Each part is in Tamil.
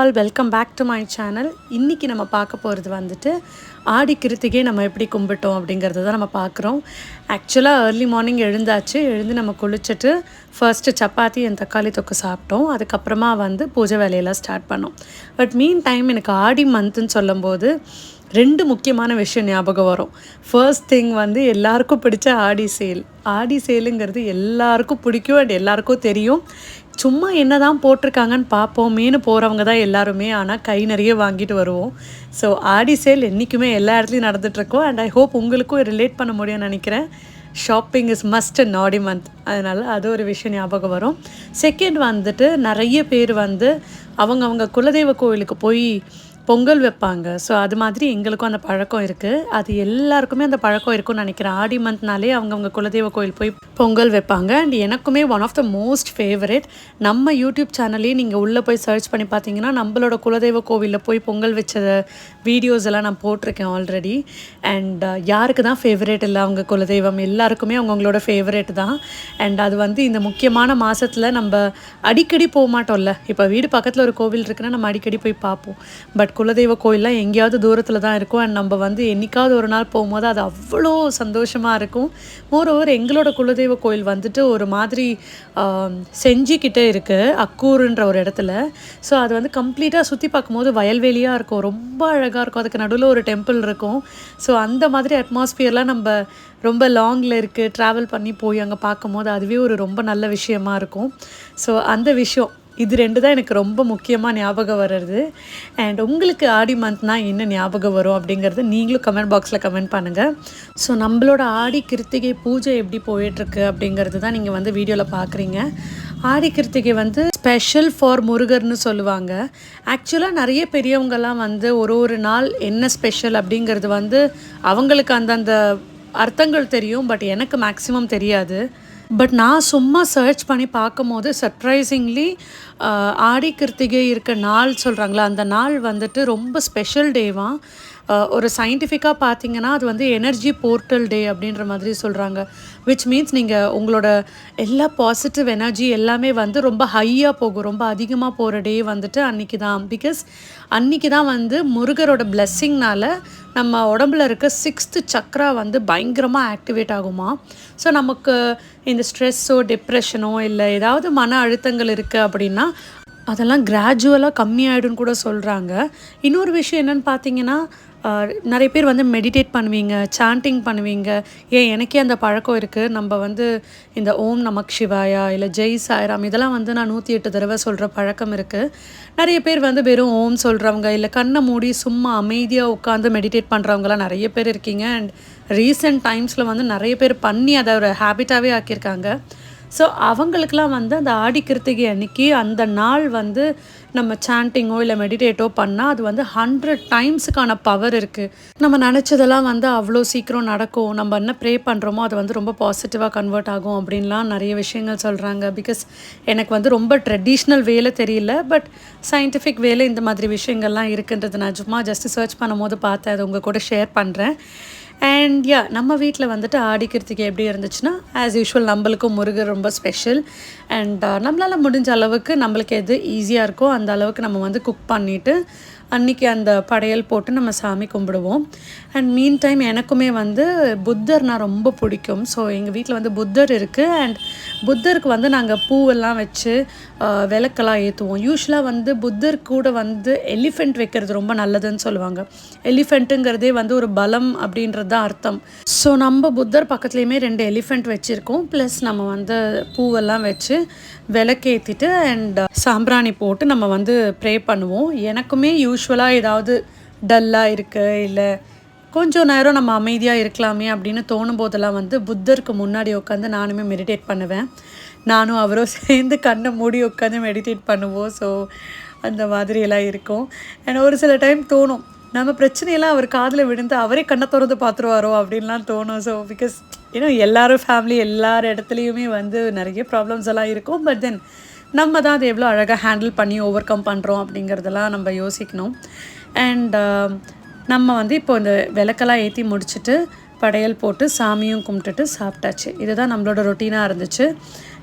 All welcome back to my channel இன்றைக்கி நம்ம பார்க்க போகிறது வந்துட்டு ஆடி கிருத்திகை நம்ம எப்படி கும்பிட்டோம் அப்படிங்கிறது தான் நம்ம பார்க்குறோம். ஆக்சுவலாக ஏர்லி மார்னிங் எழுந்தாச்சு. எழுந்து நம்ம குளிச்சுட்டு ஃபர்ஸ்ட்டு சப்பாத்தி என் தக்காளி தொக்கு சாப்பிட்டோம். அதுக்கப்புறமா வந்து பூஜை வேலையெல்லாம் ஸ்டார்ட் பண்ணோம். பட் மீன் டைம் எனக்கு ஆடி மந்த்துன்னு சொல்லும்போது ரெண்டு முக்கியமான விஷயம் ஞாபகம் வரும். ஃபர்ஸ்ட் திங் வந்து எல்லாருக்கும் பிடிச்ச ஆடி சேல். ஆடி சேலுங்கிறது எல்லாருக்கும் பிடிக்கும் அண்ட் எல்லாருக்கும் தெரியும். சும்மா என்ன தான் போட்டிருக்காங்கன்னு பார்ப்போமேனு போகிறவங்க தான் எல்லாருமே ஆனால் கை நிறைய வாங்கிட்டு வருவோம். ஸோ ஆடி சேல் என்றைக்குமே எல்லா இடத்துலையும் நடந்துகிட்ருக்கோம் அண்ட் ஐ ஹோப் உங்களுக்கும் ரிலேட் பண்ண முடியும்னு நினைக்கிறேன். ஷாப்பிங் இஸ் மஸ்ட் நாடி மந்த் அதனால் அது ஒரு விஷயம் ஞாபகம் வரும். செகண்ட் வந்துட்டு நிறைய பேர் வந்து அவங்கவுங்க குலதெய்வ கோவிலுக்கு போய் பொங்கல் வைப்பாங்க. ஸோ அது மாதிரி எங்களுக்கும் அந்த பழக்கம் இருக்குது அது எல்லாருக்குமே அந்த பழக்கம் இருக்கும்னு நினைக்கிறேன். ஆடி மந்த்னாலே அவங்கவுங்க குலதெய்வ கோயில் போய் பொங்கல் வைப்பாங்க. அண்ட் எனக்குமே one of the most favourite நம்ம யூடியூப் சேனல்லே நீங்கள் உள்ளே போய் சர்ச் பண்ணி பார்த்தீங்கன்னா நம்மளோட குலதெய்வ கோவிலில் போய் பொங்கல் வச்ச வீடியோஸ் எல்லாம் நான் போட்டிருக்கேன் ஆல்ரெடி அண்ட் uh, யாருக்கு தான் ஃபேவரேட் இல்லை அவங்க குலதெய்வம்? எல்லாருக்குமே அவங்கவுங்களோட ஃபேவரேட் தான். அண்ட் அது வந்து இந்த முக்கியமான மாதத்தில் நம்ம அடிக்கடி போக மாட்டோம்ல. இப்போ வீடு பக்கத்தில் ஒரு கோவில் இருக்குன்னா நம்ம அடிக்கடி போய் பார்ப்போம். பட் குலதெய்வ கோயிலெலாம் எங்கேயாவது தூரத்தில் தான் இருக்கும். அண்ட் நம்ம வந்து என்னைக்காவது ஒரு நாள் போகும்போது அது அவ்வளோ சந்தோஷமாக இருக்கும். மோர் ஓவர் எங்களோட குலதெய்வ கோயில் வந்துட்டு ஒரு மாதிரி செஞ்சிக்கிட்டே இருக்குது அக்கூருன்ற ஒரு இடத்துல. ஸோ அது வந்து கம்ப்ளீட்டாக சுற்றி பார்க்கும்போது வயல்வெளியாக இருக்கும் ரொம்ப அழகாக இருக்கும். அதுக்கு நடுவில் ஒரு டெம்பிள் இருக்கும். ஸோ அந்த மாதிரி அட்மாஸ்பியர்லாம் நம்ம ரொம்ப லாங்கில் இருக்குது ட்ராவல் பண்ணி போய் அங்கே பார்க்கும்போது அதுவே ஒரு ரொம்ப நல்ல விஷயமா இருக்கும். ஸோ அந்த விஷயம். இது ரெண்டு தான் எனக்கு ரொம்ப முக்கியமாக ஞாபகம் வர்றது. அண்ட் உங்களுக்கு ஆடி மந்த்னால் என்ன ஞாபகம் வரும் அப்படிங்கிறது நீங்களும் கமெண்ட் பாக்ஸில் கமெண்ட் பண்ணுங்கள் ஸோ நம்மளோட ஆடி கிருத்திகை பூஜை எப்படி போயிட்டுருக்கு அப்படிங்கிறது தான் நீங்கள் வந்து வீடியோவில் பார்க்குறீங்க ஆடி கிருத்திகை வந்து ஸ்பெஷல் ஃபார் முருகர்னு சொல்லுவாங்க. ஆக்சுவலாக நிறைய பெரியவங்கெல்லாம் வந்து ஒரு ஒரு நாள் என்ன ஸ்பெஷல் அப்படிங்கிறது வந்து அவங்களுக்கு அந்தந்த அர்த்தங்கள் தெரியும் பட் எனக்கு மேக்ஸிமம் தெரியாது. பட் நான் சும்மா சர்ச் பண்ணி பார்க்கும்போது சர்ப்ரைசிங்லி ஆடி கிருத்திகை இருக்க நாள் சொல்கிறாங்களா அந்த நாள் வந்துட்டு ரொம்ப ஸ்பெஷல் டேவான் ஒரு சயின்டிஃபிக்காக பார்த்தீங்கன்னா அது வந்து எனர்ஜி போர்ட்டல் டே அப்படின்ற மாதிரி சொல்கிறாங்க விச் மீன்ஸ் நீங்கள் உங்களோட எல்லா பாசிட்டிவ் எனர்ஜி எல்லாமே வந்து ரொம்ப ஹையாக போகும். ரொம்ப அதிகமாக போகிற டே வந்துட்டு அன்றைக்கி தான் பிகாஸ் அன்றைக்கி தான் வந்து முருகரோட பிளெஸ்ஸிங்னால் நம்ம உடம்புல இருக்க சிக்ஸ்த்து சக்ரா வந்து பயங்கரமாக ஆக்டிவேட் ஆகுமா? ஸோ நமக்கு இந்த ஸ்ட்ரெஸ்ஸோ டிப்ரெஷனோ இல்லை ஏதாவது மன அழுத்தங்கள் இருக்குது அப்படின்னா அதெல்லாம் கிராஜுவலாக கம்மியாயிடும்னு கூட சொல்கிறாங்க இன்னொரு விஷயம் என்னென்னு பார்த்தீங்கன்னா நிறைய பேர் வந்து மெடிடேட் பண்ணுவீங்க சாண்டிங் பண்ணுவீங்க. ஏன் எனக்கே அந்த பழக்கம் இருக்குது நம்ம வந்து இந்த ஓம் நமக் சிவாயா இல்லை ஜெய் சாய்ராம் இதெல்லாம் வந்து நான் நூற்றி எட்டு தடவை சொல்கிற பழக்கம் இருக்குது நிறைய பேர் வந்து வெறும் ஓம் சொல்கிறவங்க இல்லை கண்ணை மூடி சும்மா அமைதியாக உட்காந்து மெடிடேட் பண்ணுறவங்களாம் நிறைய பேர் இருக்கீங்க. அண்ட் ரீசெண்ட் டைம்ஸில் வந்து நிறைய பேர் பண்ணி அதை ஒரு ஹேபிட்டாகவே ஆக்கியிருக்காங்க. ஸோ அவங்களுக்கெலாம் வந்து அந்த ஆடி கிருத்திகை அன்னைக்கு அந்த நாள் வந்து நம்ம சாண்டிங்கோ இல்லை மெடிடேட்டோ பண்ணால் அது வந்து ஹண்ட்ரட் டைம்ஸுக்கான பவர் இருக்குது நம்ம நினச்சதெல்லாம் வந்து அவ்வளோ சீக்கிரம் நடக்கும். நம்ம என்ன ப்ரே பண்ணுறோமோ அது வந்து ரொம்ப பாசிட்டிவாக கன்வெர்ட் ஆகும் அப்படின்லாம் நிறைய விஷயங்கள் சொல்கிறாங்க பிகாஸ் எனக்கு வந்து ரொம்ப ட்ரெடிஷ்னல் வேலை தெரியல பட் சயின்டிஃபிக் வேலை இந்த மாதிரி விஷயங்கள்லாம் இருக்குன்றது நான் சும்மா ஜஸ்ட் சர்ச் பண்ணும் போது பார்த்தேன். அது உங்கள் கூட ஷேர் பண்ணுறேன் அண்ட் யா நம்ம வீட்டில் வந்துட்டு ஆடிக்கிறதுக்கு எப்படி இருந்துச்சுன்னா ஆஸ் யூஷுவல் நம்மளுக்கும் முருகர் ரொம்ப ஸ்பெஷல் அண்ட் நம்மளால் முடிஞ்ச அளவுக்கு நம்மளுக்கு எது ஈஸியாக இருக்கோ அந்த அளவுக்கு நம்ம வந்து குக் பண்ணிவிட்டு அன்றைக்கி அந்த படையல் போட்டு நம்ம சாமி கும்பிடுவோம். அண்ட் மீன் டைம் எனக்குமே வந்து புத்தர்னால் ரொம்ப பிடிக்கும். ஸோ எங்கள் வீட்டில் வந்து புத்தர் இருக்குது அண்ட் புத்தருக்கு வந்து நாங்கள் பூவெல்லாம் வச்சு விளக்கெல்லாம் ஏற்றுவோம் யூஸ்வலாக வந்து புத்தர் கூட வந்து எலிஃபெண்ட் வைக்கிறது ரொம்ப நல்லதுன்னு சொல்லுவாங்க. எலிஃபெண்ட்டுங்கிறதே வந்து ஒரு பலம் அப்படின்றது தான் அர்த்தம். ஸோ நம்ம புத்தர் பக்கத்துலேயுமே ரெண்டு எலிஃபெண்ட் வச்சுருக்கோம். ப்ளஸ் நம்ம வந்து பூவெல்லாம் வச்சு விளக்கேற்றிட்டு அண்ட் சாம்பிராணி போட்டு நம்ம வந்து ப்ரே பண்ணுவோம். எனக்குமே யூஸ்வலாக ஏதாவது டல்லாக இருக்குது இல்லை கொஞ்சம் நேரம் நம்ம அமைதியாக இருக்கலாமே அப்படின்னு தோணும் போதெல்லாம் வந்து புத்தருக்கு முன்னாடி உட்காந்து நானுமே மெடிடேட் பண்ணுவேன். நானும் அவரும் சேர்ந்து கண்ணை மூடி உட்காந்து மெடிடேட் பண்ணுவோம். ஸோ அந்த மாதிரியெல்லாம் இருக்கும். அண்ட் ஒரு சில டைம் தோணும். நம்ம பிரச்சனையெல்லாம் அவர் காதில் விழுந்து அவரே கண்ணை திறந்து பார்த்துருவாரோ அப்படின்லாம் தோணும். ஸோ பிகாஸ் ஏன்னா எல்லாரும் ஃபேமிலி எல்லார் இடத்துலையுமே வந்து நிறைய ப்ராப்ளம்ஸ் எல்லாம் இருக்கும். பட் தென் நம்ம தான் அதை எவ்வளோ அழகாக ஹேண்டில் பண்ணி ஓவர் கம் பண்ணுறோம் அப்படிங்கிறதெல்லாம் நம்ம யோசிக்கணும். அண்ட் நம்ம வந்து இப்போ இந்த விளக்கெல்லாம் ஏற்றி முடிச்சுட்டு படையல் போட்டு சாமியும் கும்பிட்டுட்டு சாப்பிட்டாச்சு. இதுதான் நம்மளோட ரொட்டீனாக இருந்துச்சு.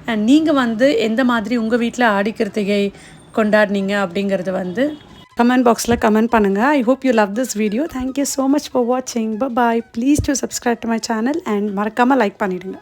அண்ட் நீங்கள் வந்து எந்த மாதிரி உங்கள் வீட்டில் ஆடி கிருத்திகை கொண்டாடினீங்க அப்படிங்கிறது வந்து கமெண்ட் பாக்ஸில் கமெண்ட் பண்ணுங்கள் I hope you love this video thank you so much for வாட்சிங் bye please to subscribe to my channel and மறக்காமல் லைக் பண்ணிவிடுங்க